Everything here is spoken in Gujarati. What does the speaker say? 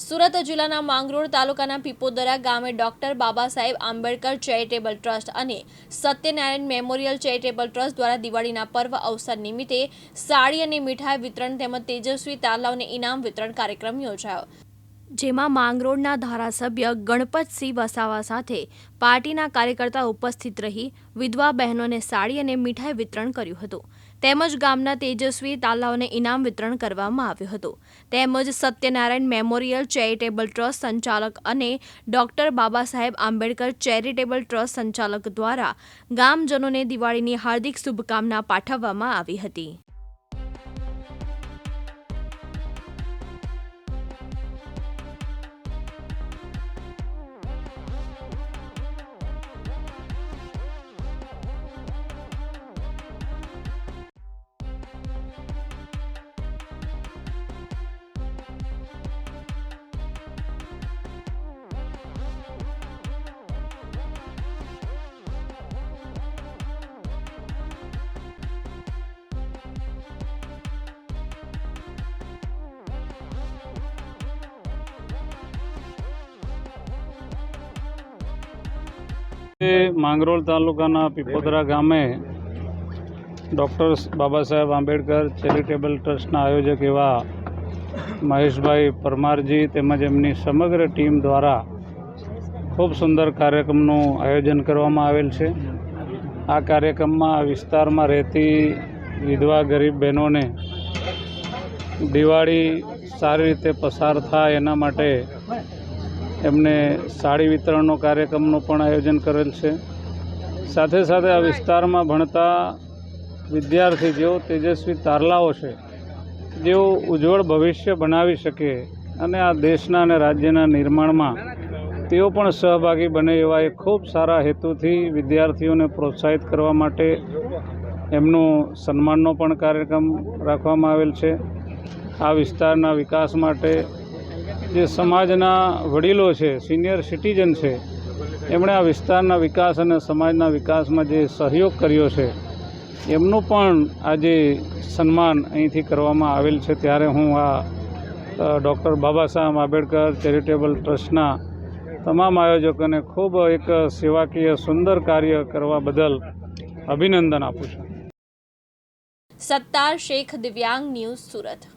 સુરત જિલ્લાના માંગરોળ તાલુકાના પીપોદરા ગામે doctor Baba Saheb Ambedkar charitable trust અને સત્યનારાયણ મેમોરિયલ ચેરિટેબલ ટ્રસ્ટ દ્વારા દિવાળીના પર્વ અવસર નિમિત્તે સાડી અને મીઠાઈ વિતરણ તેમજ તેજસ્વી તાલાવને ઇનામ વિતરણ કાર્યક્રમ યોજાયો. જેમાં માંગરોળના ધારાસભ્ય ગણપતસિંહ વસાવા સાથે પાર્ટીના કાર્યકર્તા ઉપસ્થિત રહી વિધવા બહેનોને સાડી અને મીઠાઈ વિતરણ કર્યું હતું. તેમજ ગામના તેજસ્વી તાલાઓને ઇનામ વિતરણ કરવામાં આવ્યું હતું. તેમજ સત્યનારાયણ મેમોરિયલ ચેરિટેબલ ટ્રસ્ટ સંચાલક અને doctor Baba Saheb Ambedkar charitable trust સંચાલક દ્વારા ગામજનોને દિવાળીની હાર્દિક શુભકામના પાઠવવામાં આવી હતી. માંગરોળ તાલુકાના પીપોદરા ગામે ડૉક્ટર બાબા સાહેબ આંબેડકર ચેરિટેબલ ટ્રસ્ટના આયોજક એવા મહેશભાઈ પરમારજી તેમજ એમની સમગ્ર ટીમ દ્વારા ખૂબ સુંદર કાર્યક્રમનું આયોજન કરવામાં આવેલ છે. આ કાર્યક્રમમાં વિસ્તારમાં રહેતી વિધવા ગરીબ બહેનોને દિવાળી સારી રીતે પસાર થાય એના માટે એમને સાડી વિતરણનો કાર્યક્રમનું પણ આયોજન કરેલ છે. સાથે સાથે આ વિસ્તારમાં ભણતા વિદ્યાર્થી જેઓ તેજસ્વી તારલાઓ છે જેઓ ઉજ્જવળ ભવિષ્ય બનાવી શકે અને આ દેશના અને રાજ્યના નિર્માણમાં તેઓ પણ સહભાગી બને એવા એક ખૂબ સારા હેતુથી વિદ્યાર્થીઓને પ્રોત્સાહિત કરવા માટે એમનું સન્માનનો પણ કાર્યક્રમ રાખવામાં આવેલ છે. આ વિસ્તારના વિકાસ માટે જે સમાજના વડીલો છે સિનિયર સિટીઝન છે, એમણે આ વિસ્તારના વિકાસ અને સમાજના વિકાસમાં જે સહયોગ કર્યો છે, એમનું પણ આજે સન્માન અહીંથી કરવામાં આવેલ છે. ત્યારે હું આ ડૉક્ટર બાબા સાહેબ આંબેડકર ચેરિટેબલ ટ્રસ્ટના તમામ આયોજકોને ખૂબ એક સેવાકીય સુંદર કાર્ય કરવા બદલ અભિનંદન આપું છું. સત્તાર શેખ દિવ્યાંગ ન્યૂઝ સુરત.